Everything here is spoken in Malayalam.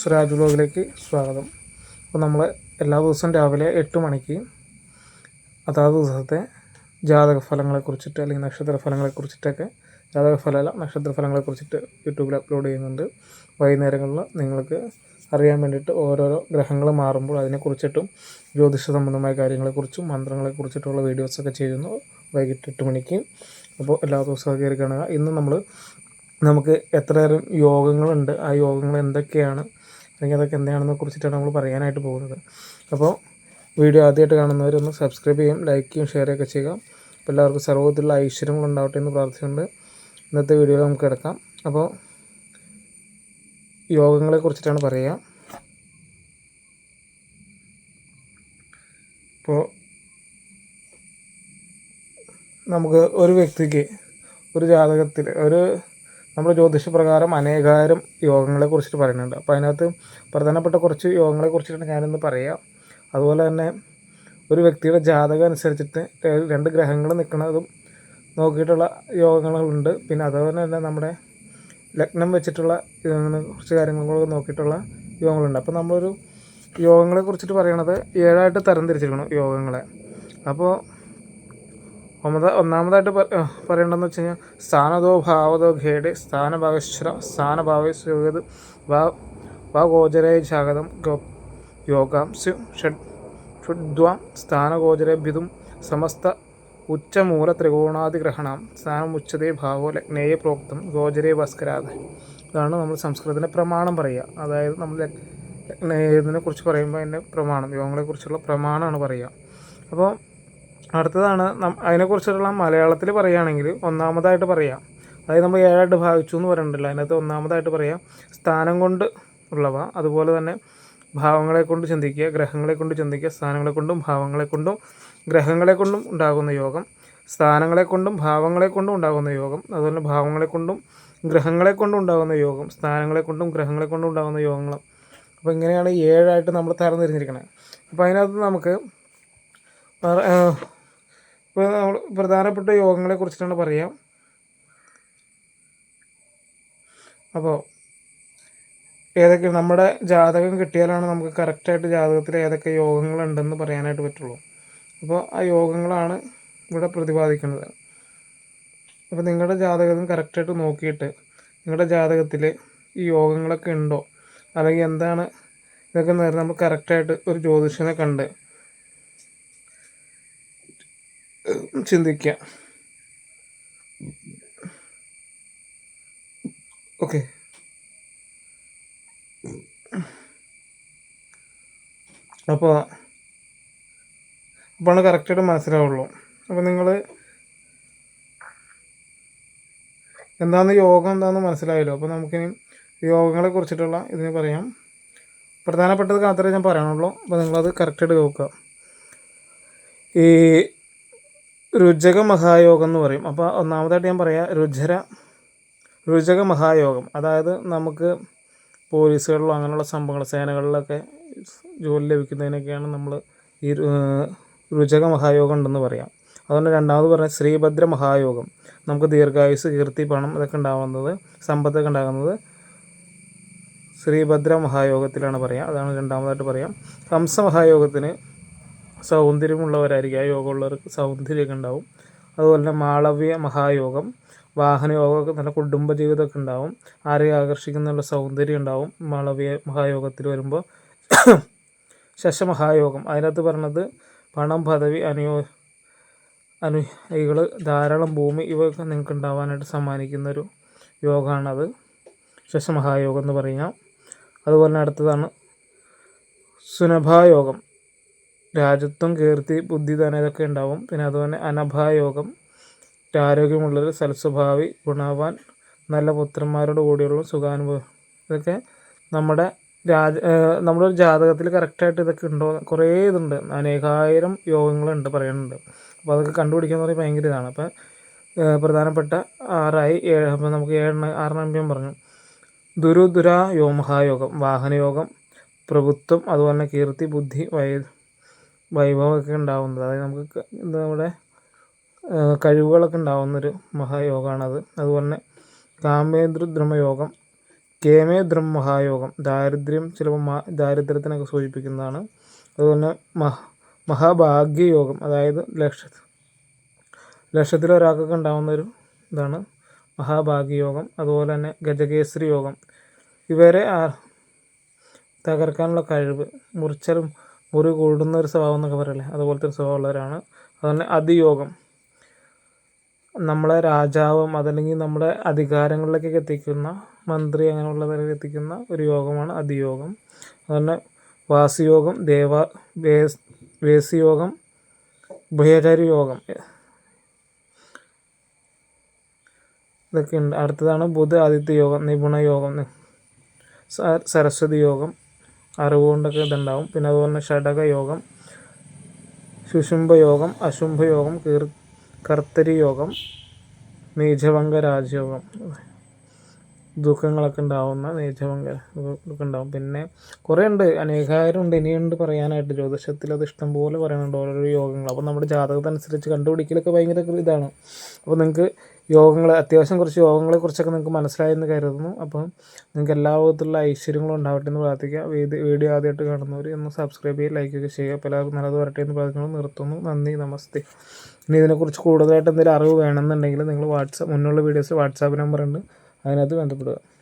സിറാജ് ബ്ലോഗിലേക്ക് സ്വാഗതം. അപ്പോൾ നമ്മൾ എല്ലാ ദിവസവും രാവിലെ എട്ട് മണിക്ക് അതാത് ദിവസത്തെ ജാതക ഫലങ്ങളെക്കുറിച്ചിട്ട് അല്ലെങ്കിൽ നക്ഷത്ര ഫലങ്ങളെക്കുറിച്ചിട്ടൊക്കെ ജാതക ഫലമല്ല നക്ഷത്ര ഫലങ്ങളെക്കുറിച്ചിട്ട് യൂട്യൂബിൽ അപ്ലോഡ് ചെയ്യുന്നുണ്ട്. വൈകുന്നേരങ്ങളിൽ നിങ്ങൾക്ക് അറിയാൻ വേണ്ടിയിട്ട് ഓരോരോ ഗ്രഹങ്ങൾ മാറുമ്പോൾ അതിനെക്കുറിച്ചിട്ടും ജ്യോതിഷ സംബന്ധമായ കാര്യങ്ങളെക്കുറിച്ചും മന്ത്രങ്ങളെക്കുറിച്ചിട്ടുള്ള വീഡിയോസൊക്കെ ചെയ്യുന്നു വൈകിട്ട് എട്ട് മണിക്ക്. അപ്പോൾ എല്ലാ ദിവസവും കയറി കാണുക. ഇന്ന് നമ്മൾ നമുക്ക് എത്രയേറെ യോഗങ്ങളുണ്ട് ആ യോഗങ്ങൾ എന്തൊക്കെയാണ് അല്ലെങ്കിൽ അതൊക്കെ എന്താണെന്ന് കുറിച്ചിട്ടാണ് നമ്മൾ പറയാനായിട്ട് പോകുന്നത്. അപ്പോൾ വീഡിയോ ആദ്യമായിട്ട് കാണുന്നവരൊന്ന് സബ്സ്ക്രൈബ് ചെയ്യും ലൈക്ക് ചെയ്യും ഷെയർ ഒക്കെ ചെയ്യുക. അപ്പോൾ എല്ലാവർക്കും സർവത്തിലുള്ള ഐശ്വര്യങ്ങൾ ഉണ്ടാവട്ടെ എന്ന് പ്രാർത്ഥിച്ചുകൊണ്ട് ഇന്നത്തെ വീഡിയോയിൽ നമുക്ക് കിടക്കാം. അപ്പോൾ യോഗങ്ങളെ കുറിച്ചിട്ടാണ് പറയുക. ഇപ്പോൾ നമുക്ക് ഒരു വ്യക്തിക്ക് ഒരു ജാതകത്തിൽ ഒരു നമ്മുടെ ജ്യോതിഷപ്രകാരം അനേകായിരം യോഗങ്ങളെ കുറിച്ചിട്ട് പറയുന്നുണ്ട്. അപ്പോൾ അതിനകത്ത് പ്രധാനപ്പെട്ട കുറച്ച് യോഗങ്ങളെ കുറിച്ചിട്ടാണ് ഞാനിന്ന് പറയാം. അതുപോലെ തന്നെ ഒരു വ്യക്തിയുടെ ജാതകം അനുസരിച്ചിട്ട് രണ്ട് ഗ്രഹങ്ങൾ നിൽക്കുന്നതും നോക്കിയിട്ടുള്ള യോഗങ്ങളുണ്ട്. പിന്നെ അതുപോലെ തന്നെ നമ്മുടെ ലഗ്നം വെച്ചിട്ടുള്ള കുറച്ച് കാര്യങ്ങളൊക്കെ നോക്കിയിട്ടുള്ള യോഗങ്ങളുണ്ട്. അപ്പോൾ നമ്മളൊരു യോഗങ്ങളെ കുറിച്ചിട്ട് പറയണത് ഏഴായിട്ട് തരം തിരിച്ചിരിക്കണം യോഗങ്ങളെ. അപ്പോൾ ഒമ്പത് ഒന്നാമതായിട്ട് പറയേണ്ടതെന്ന് വെച്ച് കഴിഞ്ഞാൽ സ്ഥാനതോ ഭാവതോ ഖേഡ് സ്ഥാനഭാവശ്വര സ്ഥാനഭാവശ്യത് വാ വാ ഗോചരേ ജാഗതം ഗോ യോഗാം സ്യു ഷഡ് ഷുഡ്വാം സ്ഥാനഗോചരഭ്യുതും സമസ്ത ഉച്ചമൂല ത്രികോണാതിഗ്രഹണം സ്ഥാനം ഉച്ചതേ ഭാവോ ലഗ്നേയ പ്രോക്തം ഗോചരേ ഭാസ്കരാത് ഇതാണ് നമ്മൾ സംസ്കൃതത്തിന്റെ പ്രമാണം പറയുക. അതായത് നമ്മൾ ലഗ്നേയതിനെ കുറിച്ച് പറയുമ്പോൾ അതിന്റെ പ്രമാണം യോഗങ്ങളെക്കുറിച്ചുള്ള പ്രമാണമാണ് പറയുക. അപ്പോൾ അടുത്തതാണ് അതിനെക്കുറിച്ചുള്ള മലയാളത്തിൽ പറയുകയാണെങ്കിൽ ഒന്നാമതായിട്ട് പറയാം. അതായത് നമ്മൾ ഏഴായിട്ട് ഭാവിച്ചു എന്ന് പറയുന്നുണ്ടല്ലോ അതിനകത്ത് ഒന്നാമതായിട്ട് പറയാം സ്ഥാനം കൊണ്ട് ഉള്ളവ അതുപോലെ തന്നെ ഭാവങ്ങളെ കൊണ്ട് ചിന്തിക്കുക ഗ്രഹങ്ങളെ കൊണ്ട് ചിന്തിക്കുക സ്ഥാനങ്ങളെ കൊണ്ടും ഭാവങ്ങളെ കൊണ്ടും ഗ്രഹങ്ങളെ കൊണ്ടും ഉണ്ടാകുന്ന യോഗം സ്ഥാനങ്ങളെ കൊണ്ടും ഭാവങ്ങളെ കൊണ്ടും ഉണ്ടാകുന്ന യോഗം അതുപോലെ ഭാവങ്ങളെ കൊണ്ടും ഗ്രഹങ്ങളെ കൊണ്ടും ഉണ്ടാകുന്ന യോഗം സ്ഥാനങ്ങളെ കൊണ്ടും ഗ്രഹങ്ങളെ കൊണ്ടും ഉണ്ടാകുന്ന യോഗങ്ങൾ അപ്പോൾ ഇങ്ങനെയാണ് ഏഴായിട്ട് നമ്മൾ തരംതിരിഞ്ഞിരിക്കുന്നത് അപ്പോൾ അതിനകത്ത് നമുക്ക് ഇപ്പോൾ നമ്മൾ പ്രധാനപ്പെട്ട യോഗങ്ങളെ കുറിച്ചിട്ടാണ് പറയാം. അപ്പോൾ ഏതൊക്കെ നമ്മുടെ ജാതകം കിട്ടിയാലാണ് നമുക്ക് കറക്റ്റായിട്ട് ജാതകത്തിൽ ഏതൊക്കെ യോഗങ്ങളുണ്ടെന്ന് പറയാനായിട്ട് പറ്റുള്ളൂ. അപ്പോൾ ആ യോഗങ്ങളാണ് ഇവിടെ പ്രതിപാദിക്കുന്നത്. അപ്പോൾ നിങ്ങളുടെ ജാതകം കറക്റ്റായിട്ട് നോക്കിയിട്ട് നിങ്ങളുടെ ജാതകത്തിൽ ഈ യോഗങ്ങളൊക്കെ ഉണ്ടോ? അല്ലെങ്കിൽ എന്താണ് ഇതൊക്കെ നേരെ നമ്മൾ കറക്റ്റായിട്ട് ഒരു ജ്യോതിഷനെ കണ്ട് ചിന്തിക്കുക ഓക്കെ. അപ്പോൾ അപ്പോൾ കറക്റ്റായിട്ട് മനസ്സിലാവുള്ളൂ. അപ്പോൾ നിങ്ങൾ എന്താണ് യോഗം എന്താണെന്ന് മനസ്സിലായല്ലോ. അപ്പോൾ നമുക്കിനി യോഗങ്ങളെ കുറിച്ചിട്ടുള്ള ഇതിന് പറയാം. പ്രധാനപ്പെട്ടത് മാത്രമേ ഞാൻ പറയാനുള്ളൂ. അപ്പോൾ നിങ്ങളത് കറക്റ്റായിട്ട് നോക്കുക ഈ രുചക മഹായോഗം എന്ന് പറയും. അപ്പോൾ ഒന്നാമതായിട്ട് ഞാൻ പറയാം രുചര രുചക മഹായോഗം. അതായത് നമുക്ക് പോലീസുകളിലോ അങ്ങനെയുള്ള സംഭവങ്ങൾ സേനകളിലൊക്കെ ജോലി ലഭിക്കുന്നതിനൊക്കെയാണ് നമ്മൾ ഈ രുചക മഹായോഗം ഉണ്ടെന്ന് പറയാം. അതുകൊണ്ട് രണ്ടാമത് പറയാം ശ്രീഭദ്ര മഹായോഗം. നമുക്ക് ദീർഘായുസ് കീർത്തി പണം ഇതൊക്കെ ഉണ്ടാകുന്നത് സമ്പത്തൊക്കെ ഉണ്ടാകുന്നത് ശ്രീഭദ്ര മഹായോഗത്തിലാണ് പറയാം. അതാണ് രണ്ടാമതായിട്ട് പറയാം. ഹംസ മഹായോഗത്തിന് സൗന്ദര്യമുള്ളവരായിരിക്കും. ആ യോഗമുള്ളവർക്ക് സൗന്ദര്യമൊക്കെ ഉണ്ടാവും. അതുപോലെ തന്നെ മാളവ്യ മഹായോഗം വാഹനയോഗമൊക്കെ നല്ല കുടുംബ ജീവിതമൊക്കെ ഉണ്ടാവും. ആരെയും ആകർഷിക്കുന്നുള്ള സൗന്ദര്യം ഉണ്ടാവും. മാളവ്യ മഹായോഗത്തിൽ വരുമ്പോൾ ശശമഹായോഗം. അതിനകത്ത് പറഞ്ഞത് പണം പദവി അനുയോ അനുയായികൾ ധാരാളം ഭൂമി ഇവയൊക്കെ നിങ്ങൾക്ക് ഉണ്ടാവാനായിട്ട് സമ്മാനിക്കുന്നൊരു യോഗമാണത്. ശശമഹായോഗം എന്ന് പറയാം അതുപോലെ തന്നെ അടുത്തതാണ് സുനഭായോഗം. രാജ്യത്വം കീർത്തി ബുദ്ധി ധനം ഇതൊക്കെ ഉണ്ടാവും. പിന്നെ അതുപോലെ അനഭായോഗം ആരോഗ്യമുള്ളത് സൽസ്വഭാവി ഗുണവാൻ നല്ല പുത്രന്മാരോട് കൂടിയുള്ള സുഖാനുഭവം. ഇതൊക്കെ നമ്മുടെ രാജ നമ്മുടെ ജാതകത്തിൽ കറക്റ്റായിട്ട് ഇതൊക്കെ ഉണ്ടോ? കുറേ ഇതുണ്ട്. അനേകായിരം യോഗങ്ങളുണ്ട് പറയുന്നുണ്ട്. അപ്പോൾ അതൊക്കെ കണ്ടുപിടിക്കുക എന്ന് ഭയങ്കര ഇതാണ്. അപ്പോൾ പ്രധാനപ്പെട്ട ആറായി ഏഴ് അപ്പോൾ നമുക്ക് ഏഴെണ്ണ ആറെണ്ണം പറഞ്ഞു. ദുരുദുരാ യോ വാഹനയോഗം പ്രഭുത്വം അതുപോലെ തന്നെ കീർത്തി ബുദ്ധി വൈ വൈഭവമൊക്കെ ഉണ്ടാവുന്നത്. അതായത് നമുക്ക് എന്താ നമ്മുടെ കഴിവുകളൊക്കെ ഉണ്ടാവുന്നൊരു മഹായോഗമാണത് അതുപോലെ തന്നെ കാമേന്ദ്രദ്രമയോഗം കേമേദ്രം മഹായോഗം ദാരിദ്ര്യം ചിലപ്പോൾ മാ ദാരിദ്ര്യത്തിനൊക്കെ സൂചിപ്പിക്കുന്നതാണ്. അതുപോലെ മഹ മഹാഭാഗ്യയോഗം അതായത് ലക്ഷ ലക്ഷത്തിൽ ഒരാൾക്കൊക്കെ ഉണ്ടാകുന്ന ഒരു ഇതാണ് മഹാഭാഗ്യയോഗം. അതുപോലെ തന്നെ ഗജകേസരി യോഗം. ഇവരെ തകർക്കാനുള്ള കഴിവ് മുറിച്ചാലും മുറി കൂടുന്ന ഒരു സ്വഭാവം എന്നൊക്കെ പറയില്ലേ? അതുപോലത്തെ ഒരു സ്വഭാവമുള്ളവരാണ്. അതുപോലെ അതിയോഗം. നമ്മളെ രാജാവും അതല്ലെങ്കിൽ നമ്മുടെ അധികാരങ്ങളിലേക്കൊക്കെ എത്തിക്കുന്ന മന്ത്രി അങ്ങനെയുള്ളവരെ എത്തിക്കുന്ന ഒരു യോഗമാണ് അതിയോഗം. അതുപോലെ വാസിയോഗം ദേവ വേസ് വേസിയോഗം ഉഭയചാരി യോഗം ഇതൊക്കെ ഉണ്ട് അടുത്തതാണ് ബുധ ആദിത്യ യോഗം നിപുണ യോഗം സരസ്വതി യോഗം. അറിവ് കൊണ്ടൊക്കെ ഇതുണ്ടാവും. പിന്നെ അതുപോലെ തന്നെ ഷഡക യോഗം ശുശുംഭ യോഗം കീർ കർത്തരി യോഗം നീചഭംഗ രാജയോഗം ദുഃഖങ്ങളൊക്കെ ഉണ്ടാവുന്ന നീചഭംഗ ഇതൊക്കെ ഉണ്ടാവും. പിന്നെ കുറേ ഉണ്ട്. അനേകായിരം ഉണ്ട് ഇനിയുണ്ട് പറയാനായിട്ട്. ജ്യോതിഷത്തിൽ അത് ഇഷ്ടംപോലെ പറയാനുണ്ട് ഓരോരോ യോഗങ്ങൾ. അപ്പോൾ നമ്മുടെ ജാതകത്തനുസരിച്ച് കണ്ടുപിടിക്കലൊക്കെ ഭയങ്കര ഇതാണ്. അപ്പോൾ നിങ്ങൾക്ക് യോഗങ്ങൾ അത്യാവശ്യം കുറച്ച് യോഗങ്ങളെ കുറിച്ചൊക്കെ നിങ്ങൾക്ക് മനസ്സിലായെന്ന് കരുതുന്നു. അപ്പം നിങ്ങൾക്ക് എല്ലാ വിധത്തിലുള്ള ഐശ്വര്യങ്ങളും ഉണ്ടാവട്ടെ എന്ന് പ്രാർത്ഥിക്കുക. വീഡിയോ ആദ്യമായിട്ട് കാണുന്നവർ ഒന്ന് സബ്സ്ക്രൈബ് ചെയ്യുക ലൈക്ക് ഒക്കെ ചെയ്യുക. അപ്പോൾ എല്ലാവർക്കും നല്ലത് വരട്ടെ എന്ന് പ്രാർത്ഥിക്കുന്നത് നിർത്തുന്നു. നന്ദി. നമസ്തേ. ഇനി ഇതിനെക്കുറിച്ച് കൂടുതലായിട്ട് എന്തെങ്കിലും അറിവ് വേണമെന്നുണ്ടെങ്കിൽ നിങ്ങൾ വാട്സാപ്പ് മുന്നുള്ള വീഡിയോസ് വാട്സാപ്പ് നമ്പർ ഉണ്ട്. അതിനകത്ത് ബന്ധപ്പെടുക.